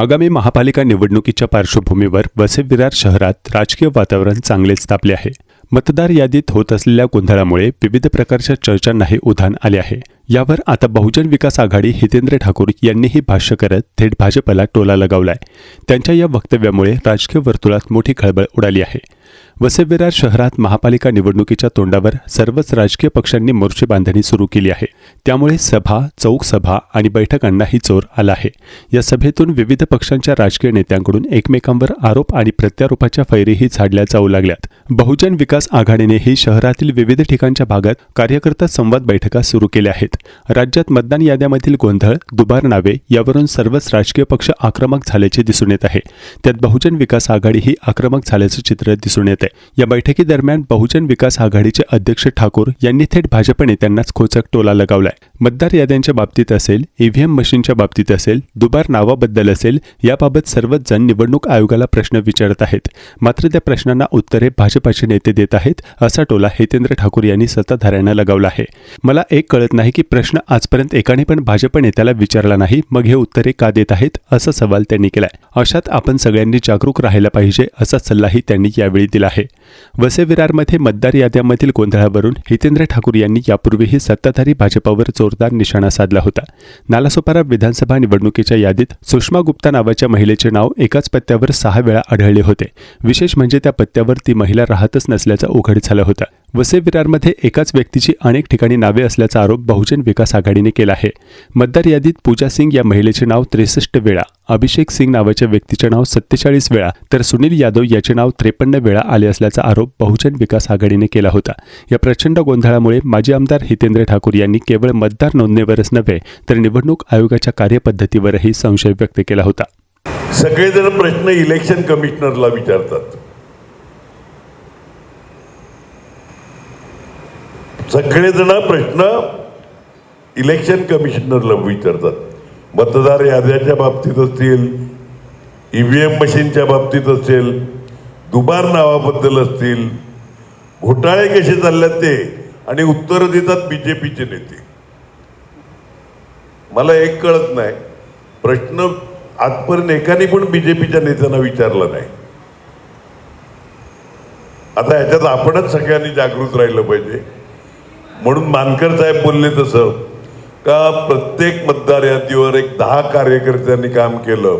आगामी महापालिका निवडणुकीच्या पार्श्वभूमीवर वसेविरार शहरात राजकीय वातावरण चांगलेच तापले आहे. मतदार यादीत होत असलेल्या गोंधळामुळे विविध प्रकारच्या चर्चांनाही उधाण आले आहे. यावर आता बहुजन विकास आघाडी हितेंद्र ठाकूर यांनीही भाष्य करत थेट भाजपला टोला लगावलाय. त्यांच्या या वक्तव्यामुळे राजकीय वर्तुळात मोठी खळबळ उडाली आहे. वसविरार शहरात महापालिका निवडणुकीच्या तोंडावर सर्वच राजकीय पक्षांनी मोर्चे बांधणी सुरू केली आहे. त्यामुळे सभा चौक सभा आणि बैठकांनाही जोर आला आहे. या सभेतून विविध पक्षांच्या राजकीय नेत्यांकडून एकमेकांवर आरोप आणि प्रत्यारोपाच्या फैरीही झाडल्या जाऊ लागल्यात. बहुजन विकास आघाडीनेही शहरातील विविध ठिकाणच्या भागात कार्यकर्ता संवाद बैठका सुरू केल्या आहेत. राज्यात मतदान याद्यामधील गोंधळ दुबार नावे यावरून सर्वच राजकीय पक्ष आक्रमक झाल्याचे दिसून येत आहे. त्यात बहुजन विकास आघाडी ही आक्रमक झाल्याचं चित्र दिसून येत आहे या बैठकीदरम्यान बहुजन विकास आघाडीचे अध्यक्ष ठाकूर यांनी थेट भाजप नेत्यांनाच खोचक टोला लगावलाय. मतदार याद्यांच्या बाबतीत असेल ईव्हीएम मशीनच्या बाबतीत असेल दुबार नावाबद्दल असेल याबाबत सर्वच जण निवडणूक आयोगाला प्रश्न विचारत आहेत. मात्र त्या प्रश्नांना उत्तरे भाजपाचे नेते देत आहेत असा टोला हितेंद्र ठाकूर यांनी सत्ताधाऱ्यांना लगावला आहे. मला एक कळत नाही की प्रश्न आजपर्यंत एकाने पण भाजप नेत्याला विचारला नाही मग हे उत्तरे का देत आहेत असा सवाल त्यांनी केलाय. अशात आपण सगळ्यांनी जागरूक राहायला पाहिजे असा सल्लाही त्यांनी यावेळी दिला आहे. वसे विरारमध्ये मतदार याद्यांमधील गोंधळावरून हितेंद्र ठाकूर यांनी यापूर्वीही सत्ताधारी भाजपावर जोरदार निशाणा साधला होता. नालासोपारा विधानसभा निवडणुकीच्या यादीत सुषमा गुप्ता नावाच्या महिलेचे नाव एकाच पत्त्यावर सहा वेळा आढळले होते. विशेष म्हणजे त्या पत्त्यावर ती महिला राहतच नसल्याचं उघड झालं होतं. वसे विरारमध्ये एकाच व्यक्तीची अनेक ठिकाणी नावे असल्याचा आरोप बहुजन विकास आघाडीने केला आहे. मतदार यादीत पूजा सिंग या महिलेचे नाव त्रेसष्ट वेळा अभिषेक सिंग नावाच्या व्यक्तीचे नाव सत्तेचाळीस वेळा तर सुनील यादव याचे नाव त्रेपन्न वेळा आले असल्याचा आरोप बहुजन विकास आघाडीने केला होता. या प्रचंड गोंधळामुळे माजी आमदार हितेंद्र ठाकूर यांनी केवळ मतदार नोंदणीवरच नव्हे तर निवडणूक आयोगाच्या कार्यपद्धतीवरही संशय व्यक्त केला होता. सगळेजण प्रश्न इलेक्शन कमिशनरला विचारतात. सगळेजण प्रश्न इलेक्शन कमिशनरला विचारतात. मतदार याद्याच्या बाबतीत असतील ईव्हीएम मशीनच्या बाबतीत असेल दुबार नावाबद्दल असतील घोटाळे कसे चालल्यात ते आणि उत्तर देतात बीजेपीचे नेते. मला एक कळत नाही. प्रश्न आजपर्यंत एकाने पण बीजेपीच्या नेत्यांना विचारला नाही. आता ह्याच्यात आपणच सगळ्यांनी जागृत राहिलं पाहिजे. म्हणून मानकर साहेब बोलले तसं का प्रत्येक मतदार यादीवर एक दहा कार्यकर्त्यांनी काम केलं?